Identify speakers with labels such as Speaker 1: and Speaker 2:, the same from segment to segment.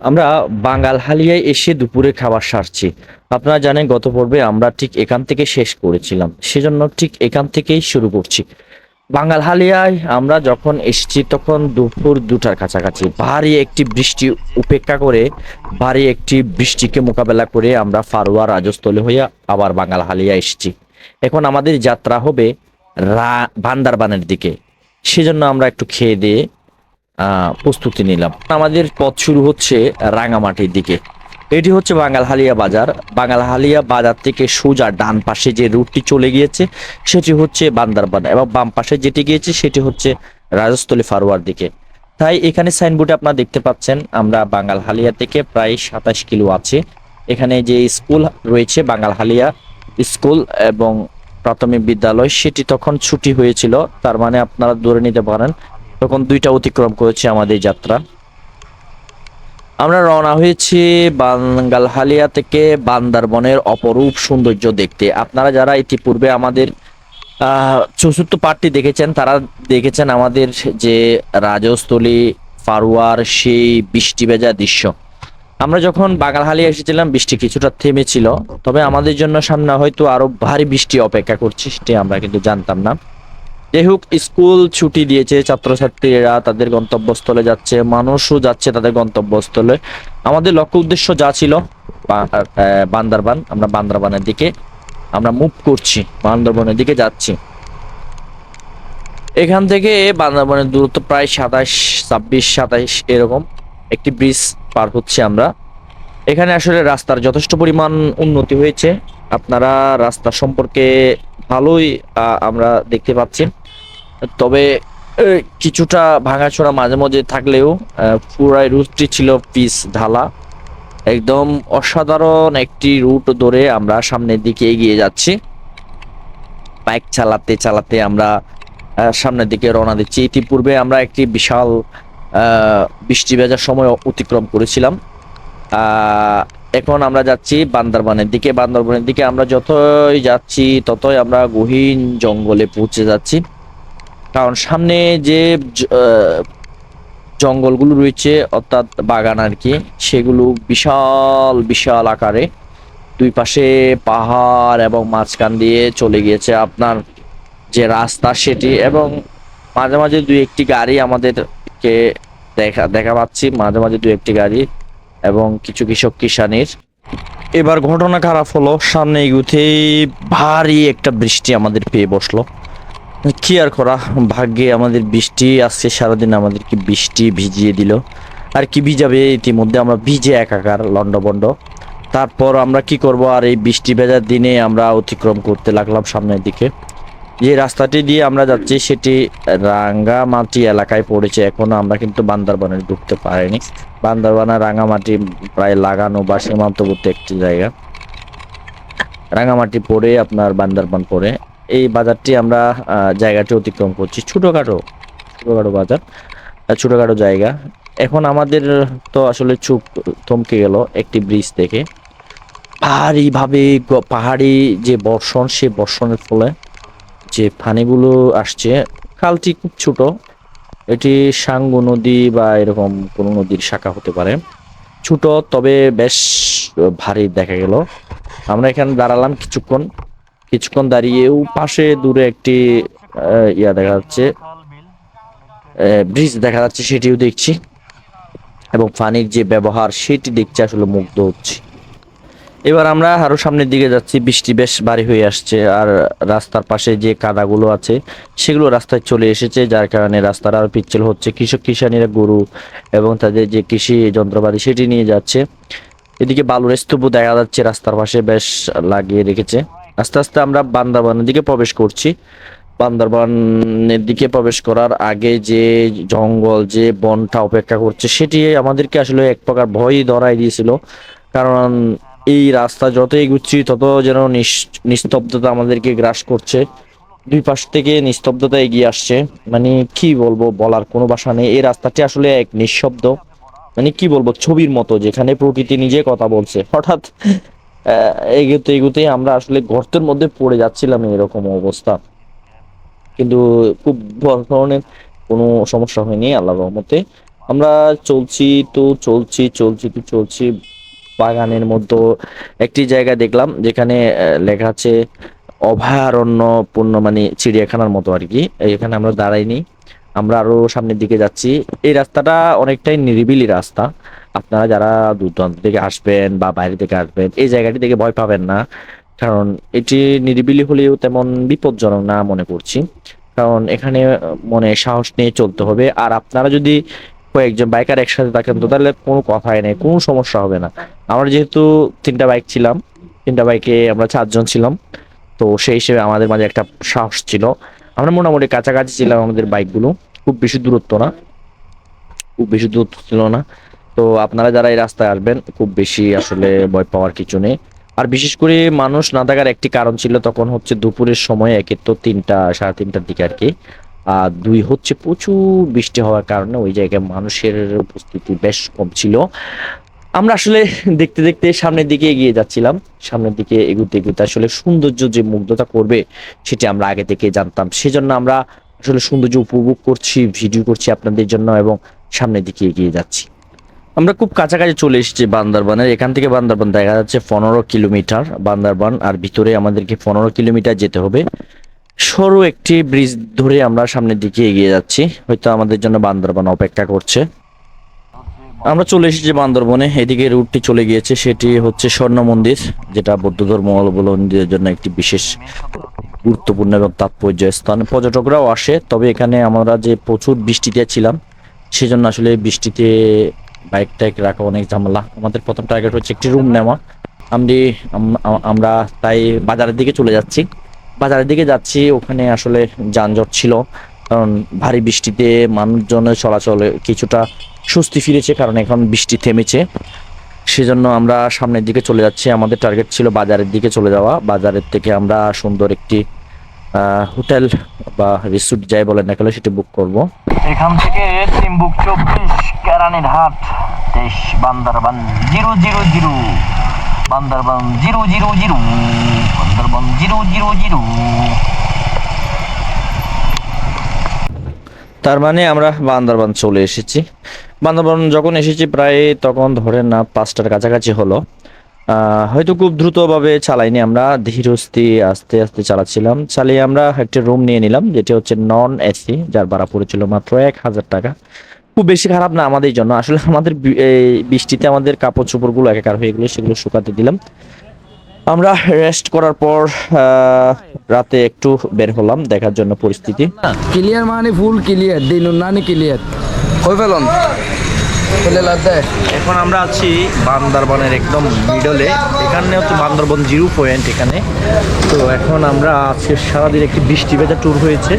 Speaker 1: আমরা বাঙাল হালিয়ায় এসে দুপুরে খাবার সারছি। আপনারা জানেন, গত পর্বে আমরা ঠিক এখান থেকে শেষ করেছিলাম। সেজন্য ঠিক এখান থেকেই শুরু করছি। বাঙাল হালিয়ায় আমরা যখন এসেছি, তখন দুপুর দুটার কাছাকাছি। ভারী একটি বৃষ্টি উপেক্ষা করে, ভারী একটি বৃষ্টিকে মোকাবেলা করে আমরা ফারুয়া রাজস্থলে হইয়া আবার বাঙাল হালিয়া এসেছি। এখন আমাদের যাত্রা হবে রা বান্দারবানের দিকে। সেজন্য আমরা একটু খেয়ে দিয়ে প্রস্তুতি নিলাম। আমাদের পথ শুরু হচ্ছে রাঙামাটির দিকে। এটি হচ্ছে বাঙালহালিয়া বাজার। বাঙালহালিয়া বাজার থেকে সোজা ডান পাশে যে রুটটি চলে গিয়েছে, সেটি হচ্ছে বান্দারবান এবং বাম পাশে যেটি গিয়েছে, সেটি হচ্ছে রাজস্থলী ফারোয়ার দিকে। তাই এখানে সাইনবোর্ডে আপনারা দেখতে পাচ্ছেন, আমরা বাঙালহালিয়া থেকে প্রায় সাতাশ কিলো আছে। এখানে যে স্কুল রয়েছে বাঙালহালিয়া স্কুল এবং প্রাথমিক বিদ্যালয়, সেটি তখন ছুটি হয়েছিল। তার মানে আপনারা ধরে নিতে পারেন তখন দুইটা অতিক্রম করেছে আমাদের যাত্রা। আমরা রওনা হয়েছি বাঙ্গালহালিয়া থেকে বান্দারবনের অপরূপ সৌন্দর্য দেখতে। আপনারা যারা ইতিপূর্বে আমাদের চতুর্থ পার্টটি দেখেছেন, তারা দেখেছেন আমাদের যে রাজস্থলী, ফারুয়ার সেই বৃষ্টি ভেজা দৃশ্য। আমরা যখন বাঙালহালিয়া এসেছিলাম, বৃষ্টি কিছুটা থেমেছিল, তবে আমাদের জন্য সামনে হয়তো আরও ভারী বৃষ্টি অপেক্ষা করছে, সেটি আমরা কিন্তু জানতাম না। যাই হোক স্কুল ছুটি দিয়েছে ছাত্রছাত্রীরা, তাদের গন্তব্যস্থলে যাচ্ছে, মানুষও যাচ্ছে তাদের গন্তব্যস্থলে। আমাদের লক্ষ্য উদ্দেশ্য যা ছিল বান্দরবান, আমরা বান্দরবানের দিকে, আমরা মুভ করছি, বান্দরবানের দিকে যাচ্ছি। এখান থেকে বান্দরবানের দূরত্ব প্রায় সাতাশ, ছাব্বিশ, সাতাইশ এরকম একটি ব্রিজ পার হচ্ছে আমরা। এখানে আসলে রাস্তার যথেষ্ট পরিমাণ উন্নতি হয়েছে। আপনারা রাস্তা সম্পর্কে ভালোই আমরা দেখতে পাচ্ছি। তবে কিছুটা ভাঙাচোরা মাঝে মাঝে থাকলেও পুরাই রুটটি ছিল পিস ঢালা। একদম অসাধারণ একটি রুট ধরে আমরা সামনের দিকে এগিয়ে যাচ্ছি। বাইক চালাতে চালাতে আমরা সামনের দিকে রওনা দিচ্ছি। ইতিপূর্বে আমরা একটি বিশাল বৃষ্টি ভেজার সময় অতিক্রম করেছিলাম। এখন আমরা যাচ্ছি বান্দরবানের দিকে। বান্দরবানের দিকে আমরা যতই যাচ্ছি, ততই আমরা গহীন জঙ্গলে পৌঁছে যাচ্ছি। কারণ সামনে যে জঙ্গলগুলো রয়েছে, অর্থাৎ বাগান আর কি, সেগুলো বিশাল বিশাল আকারে দুই পাশে পাহাড় এবং মাঝখান দিয়ে চলে গিয়েছে আপনার যে রাস্তা সেটি এবং মাঝে মাঝে দুই একটি গাড়ি আমাদেরকে দেখা দেখা পাচ্ছি। মাঝে মাঝে দুই একটি গাড়ি এবং কিছু কৃষক কিষানির। এবার ঘটনা খারাপ হলো, সামনে এগুতেই ভারী একটা বৃষ্টি আমাদের পেয়ে বসল। কি আর করা? ভাগ্যে আমাদের বৃষ্টি আজকে সারাদিন আমাদেরকে বৃষ্টি ভিজিয়ে দিল। আর কি ভিজাবে ইতিমধ্যে? আমরা ভিজে একাকার লন্ডবন্ড তারপর আমরা কি করব? আর এই বৃষ্টি ভেজার দিনে আমরা অতিক্রম করতে লাগলাম সামনের দিকে। যে রাস্তাটি দিয়ে আমরা যাচ্ছি, সেটি রাঙ্গামাটি এলাকায় পড়েছে। এখনও আমরা কিন্তু বান্দরবানে ঢুকতে পারিনি। বান্দরবান রাঙ্গামাটি প্রায় লাগানো বা সীমান্তবর্তী একটি জায়গা। রাঙ্গামাটি পড়ে, আপনার বান্দরবান পড়ে। এই বাজারটি আমরা জায়গাটি অতিক্রম করছি। ছোটোখাটো ছোটোখাটো বাজার ছোটোখাটো জায়গা। এখন আমাদের তো আসলে চুপ, থমকে গেল একটি ব্রিজ থেকে পাহাড়ি ভাবে পাহাড়ি যে বর্ষণ, সে বর্ষণের ফলে যে পানিগুলো আসছে, খালটি খুব ছোট। এটি সাঙ্গু নদী বা এরকম কোনো নদীর শাখা হতে পারে। ছোট, তবে বেশ ভারী দেখা গেল। আমরা এখানে দাঁড়ালাম কিছুক্ষণ। কিছুক্ষণ দাঁড়িয়েও পাশে দূরে একটি ইয়া দেখা যাচ্ছে ব্রিজ দেখা যাচ্ছে, সেটিও দেখছি। এবং পানির যে ব্যবহার, সেটি দেখছি, আসলে মুগ্ধ হচ্ছে। এবার আমরা আরও সামনের দিকে যাচ্ছি, বৃষ্টি বেশ ভারী হয়ে আসছে, আর রাস্তার পাশে যে কাদাগুলো আছে, সেগুলো রাস্তায় চলে এসেছে, যার কারণে রাস্তার আরও পিচ্ছিল হচ্ছে। কৃষক, কিষানীরা, গরু এবং তাদের যে কৃষি যন্ত্রপাতি, সেটি নিয়ে যাচ্ছে। এদিকে বালুর স্তূপও দেখা যাচ্ছে, রাস্তার পাশে বেশ লাগিয়ে রেখেছে। আস্তে আস্তে আমরা বান্দারবানের দিকে প্রবেশ করছি। বান্দরবানের দিকে প্রবেশ করার আগে যে জঙ্গল, যে বনটা অপেক্ষা করছে, সেটি আমাদেরকে আসলে এক প্রকার ভয় ধরাই দিয়েছিল। কারণ এই রাস্তা যত এগুচ্ছি তত যেন নিস- নিস্তব্ধতা আমাদেরকে গ্রাস করছে। দুই পাশ থেকে নিস্তব্ধতা এগিয়ে আসছে। মানে কি বলব, বলার কোনো ভাষা নেই। এই রাস্তাটি আসলে এক নিঃশব্দ। মানে কি বলব, ছবির মতো, যেখানে প্রকৃতি নিজে কথা বলছে। হঠাৎ এগোতে এগোতে আমরা আসলে গর্তের মধ্যে পড়ে যাচ্ছিলাম এরকম অবস্থা। কিন্তু খুব বড় ধরনের কোনো সমস্যা হয়নি, আল্লাহ রহমতে। আমরা চলছি তো চলছি চলছি তো চলছি। বাগানের মধ্যে একটি জায়গা দেখলাম, যেখানে লেখা আছে, অভয়ারণ্য পূর্ণ মানে চিড়িয়াখানার মতো আর কি। এখানে আমরা দাঁড়াইনি। আমরা আরও সামনের দিকে যাচ্ছি। এই রাস্তাটা অনেকটাই নিরিবিলি রাস্তা। আপনারা যারা দূর দূরান্ত থেকে আসবেন বা বাইরে থেকে আসবেন, এই জায়গাটি থেকে ভয় পাবেন না। কারণ এটি নিরিবিলি হলেও তেমন বিপজ্জনক না মনে করছি। কারণ এখানে মনে সাহস নিয়ে চলতে হবে। আর আপনারা যদি কয়েকজন বাইকার একসাথে থাকেন তো তাহলে কোনো কথাই নেই, কোনো সমস্যা হবে না। আমরা যেহেতু তিনটা বাইক ছিলাম, তিনটা বাইকে আমরা চারজন ছিলাম, তো সেই হিসেবে আমাদের মাঝে একটা সাহস ছিল। আমরা মোটামুটি কাছাকাছি ছিলাম আমাদের বাইকগুলো, খুব বেশি দূরত্ব না। খুব বেশি দূরত্ব ছিল না। তো আপনারা যারা এই রাস্তায় আসবেন, খুব বেশি আসলে ভয় পাওয়ার কিছু নেই। আর বিশেষ করে মানুষ না থাকার একটি কারণ ছিল, তখন হচ্ছে দুপুরের সময় একে তো তিনটা, সাড়ে তিনটার দিকে আর কি। আর দুই হচ্ছে প্রচুর বৃষ্টি হওয়ার কারণে ওই জায়গায় মানুষের উপস্থিতি বেশ কম ছিল। আমরা আসলে দেখতে দেখতে সামনের দিকে এগিয়ে যাচ্ছিলাম। সামনের দিকে এগুতে এগুতে আসলে সৌন্দর্য যে মুগ্ধতা করবে, সেটি আমরা আগে থেকে জানতাম। সেজন্য আমরা আসলে সৌন্দর্য উপভোগ করছি, ভিডিও করছি আপনাদের জন্য এবং সামনের দিকে এগিয়ে যাচ্ছি। আমরা খুব কাছাকাছি চলে এসেছি বান্দরবানের। এখান থেকে বান্দরবান দেখা যাচ্ছে পনেরো কিলোমিটার বান্দরবান, আর ভিতরে আমাদেরকে পনেরো কিলোমিটার যেতে হবে। সরু একটি ব্রিজ ধরে আমরা সামনের দিকে এগিয়ে যাচ্ছি। হয়তো আমাদের জন্য বান্দরবান অপেক্ষা করছে। আমরা চলে এসেছি বান্দরবনে। এদিকে রুটটি চলে গিয়েছে, সেটি হচ্ছে স্বর্ণ মন্দির, যেটা বৌদ্ধ ধর্ম অবলম্বীদের জন্য একটি বিশেষ গুরুত্বপূর্ণ এবং তাৎপর্য স্থান। পর্যটকরাও আসে, তবে এখানে আমরা যে প্রচুর বৃষ্টিতে ছিলাম, সেজন্য আসলে বৃষ্টিতে বাইক টাইক রাখা অনেক ঝামেলা। আমাদের প্রথম টার্গেট হচ্ছে একটি রুম নেওয়া। আমি আম- আম- আমরা তাই বাজারের দিকে চলে যাচ্ছি। বাজারের দিকে যাচ্ছি, ওখানে আসলে যানজট ছিল। কারণ ভারী বৃষ্টিতে মানুষজনের চলাচলে কিছুটা স্বস্তি ফিরেছে, কারণ এখন বৃষ্টি থেমেছে। সেজন্য আমরা সামনের দিকে চলে যাচ্ছি। আমাদের টার্গেট ছিল বাজারের দিকে চলে যাওয়া। বাজারের থেকে আমরা সুন্দর একটি হোটেল বা রিসোর্ট যাই বলেন না কেন, সেটি বুক করব।
Speaker 2: এখান থেকে তিম্বুক চব্বিশ কেরানির হাট দেশ Bandarban zero zero zero, Bandarban zero zero zero, Bandarban zero zero zero.
Speaker 1: তার মানে আমরা বান্দরবান চলে এসেছি। বান্দরবান যখন এসেছি প্রায় তখন ধরেন না পাঁচটার কাছাকাছি হলো। হয়তো খুব দ্রুতভাবে চালাইনি আমরা ধীরস্থি আস্তে আস্তে চালাচ্ছিলাম। চালিয়ে আমরা একটা রুম নিয়ে নিলাম যেটি হচ্ছে নন এসি যার ভাড়া পড়েছিল মাত্র এক হাজার টাকা। খুব বেশি খারাপ না আমাদের জন্য আসলে আমাদের এই বৃষ্টিতে আমাদের কাপড় চোপড়গুলো একাকার হয়ে গেলো সেগুলো শুকাতে দিলাম। আমরা রেস্ট করার পর আহ, রাতে একটু বের হলাম দেখার জন্য পরিস্থিতি।
Speaker 3: ক্লিয়ার মানে ফুল ক্লিয়ার দিন নানি ক্লিয়ার কই ফেলন।
Speaker 1: এখন আমরা আছি বান্দরবনের একদম মিডলে এখানে হচ্ছে বান্দরবন জিরো পয়েন্ট এখানে। তো এখন আমরা আজকে সারাদিন একটি বৃষ্টি ভেজা ট্যুর হয়েছে।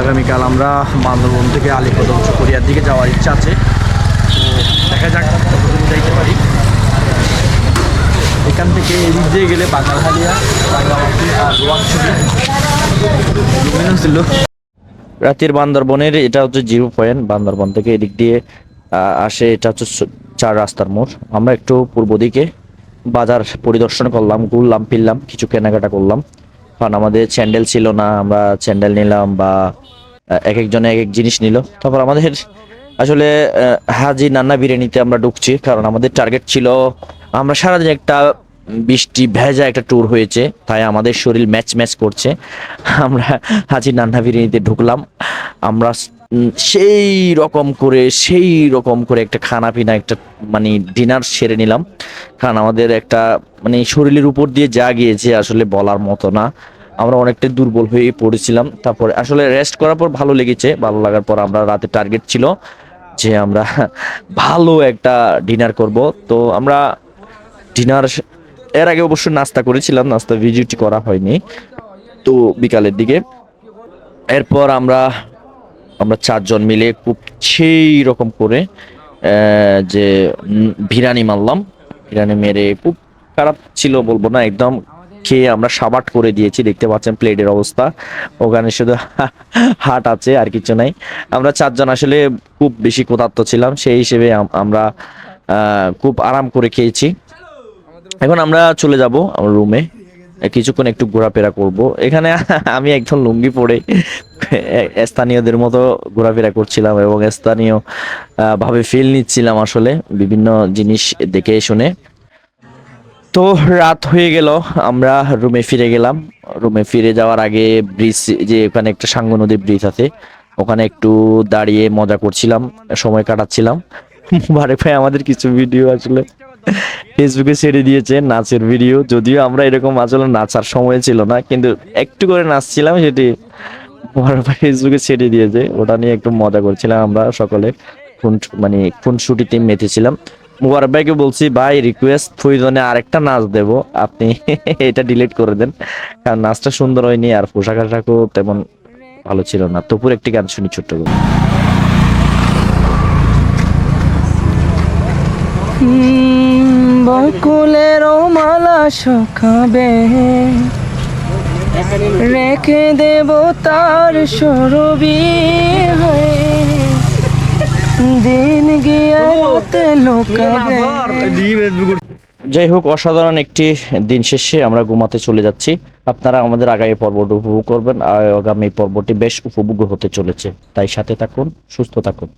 Speaker 1: আগামীকাল আমরা বান্দরবন থেকে আলিপদম চকরিয়ার দিকে যাওয়ার ইচ্ছা আছে। দেখা যাক যাইতে পারি। এখান থেকে এদিক দিয়ে গেলে ছিল রাতের বান্দরবনের এটা হচ্ছে জিরো পয়েন্ট, বান্দরবন থেকে এদিক দিয়ে আসে, এটা হচ্ছে চার রাস্তার মোড়। আমরা একটু পূর্ব দিকে বাজার পরিদর্শন করলাম, ঘুরলাম, ফিরলাম, কিছু কেনাকাটা করলাম। কারণ আমাদের স্যান্ডেল ছিল না, আমরা স্যান্ডেল নিলাম বা এক একজনে এক এক জিনিস নিল। তারপর আমাদের আসলে হাজি নান্না বিরিয়ানিতে আমরা ঢুকছি, কারণ আমাদের টার্গেট ছিল, আমরা সারাদিন একটা বৃষ্টি ভেজা একটা ট্যুর হয়েছে, তাই আমাদের শরীর ম্যাচ ম্যাচ করছে। আমরা হাজি নান্না বিরিয়ানিতে ঢুকলাম। আমরা সেই রকম করে, সেই রকম করে একটা খানা পিনা একটা মানে ডিনার সেরে নিলাম। কারণ আমাদের একটা মানে শরীরের উপর দিয়ে যা গিয়েছে আসলে বলার মতো না। আমরা অনেকটা দুর্বল হয়ে পড়েছিলাম। তারপরে আসলে রেস্ট করার পর ভালো লেগেছে। ভালো লাগার পর আমরা রাতে টার্গেট ছিল যে আমরা ভালো একটা ডিনার করব। তো আমরা ডিনার এর আগে অবশ্য নাস্তা করেছিলাম। নাস্তা ভিজিটি করা হয়নি। তো বিকালের দিকে। এরপর আমরা আমরা চারজন মিলে খুব সেই রকম করে যে ভিরানি মারলাম। ভিরানি মেরে খুব খারাপ ছিল বলব না, একদম খেয়ে আমরা সাবাট করে দিয়েছি, দেখতে পাচ্ছেন প্লেটের অবস্থা। ওখানে শুধু হাট আছে, আর কিছু নাই। আমরা চারজন আসলে খুব বেশি ক্ষুধার্ত ছিলাম, সেই হিসেবে আমরা খুব আরাম করে খেয়েছি। এখন আমরা চলে যাব আমার রুমে কিছুক্ষণ একটু ঘোরাফেরা করব। এখানে আমি একজন লুঙ্গি পরে স্থানীয়দের মতো ঘোরাফেরা করছিলাম এবং স্থানীয় ভাবে ফিল নিচ্ছিলাম আসলে বিভিন্ন জিনিস দেখে শুনে। তো রাত হয়ে গেল, আমরা রুমে ফিরে গেলাম। রুমে ফিরে যাওয়ার আগে ব্রিজ যে ওখানে একটা সাঙ্গ নদী ব্রিজ আছে, ওখানে একটু দাঁড়িয়ে মজা করছিলাম, সময় কাটাচ্ছিলাম। মুবারক ভাই আমাদের কিছু ভিডিও আসলে। ফেসবুকে ছেড়ে দিয়েছে নাচের ভিডিও যদিও আমরা এরকম আসলে নাচার সময় ছিল না, কিন্তু একটু করে নাচছিলাম, সেটি ফেসবুকে ছেড়ে দিয়েছে। ওটা নিয়ে একটু মজা করছিলাম আমরা সকলে। ফোন মানে ফোন শুটিতে মেতেছিলাম। মুবারক ভাইকে বলছি, ভাই রিকোয়েস্ট প্রয়োজনে আরেকটা নাচ দেব। আপনি এটা ডিলিট করে দেন। কারণ নাচটা সুন্দর হয়নি, আর পোশাক আশাকও তেমন ভালো ছিল না। তপুর একটি গান শুনি ছোট্ট করে।
Speaker 4: বকুলের মালা সখাবে রেখে দেব তার সরবি দিন গিয়ে লোকাবে।
Speaker 1: যাই হোক অসাধারণ একটি দিন শেষে আমরা ঘুমাতে চলে যাচ্ছি। আপনারা আমাদের আগামী পর্বটি উপভোগ করবেন। আর আগামী পর্বটি বেশ উপভোগ্য হতে চলেছে। তাই সাথে থাকুন সুস্থ থাকুন।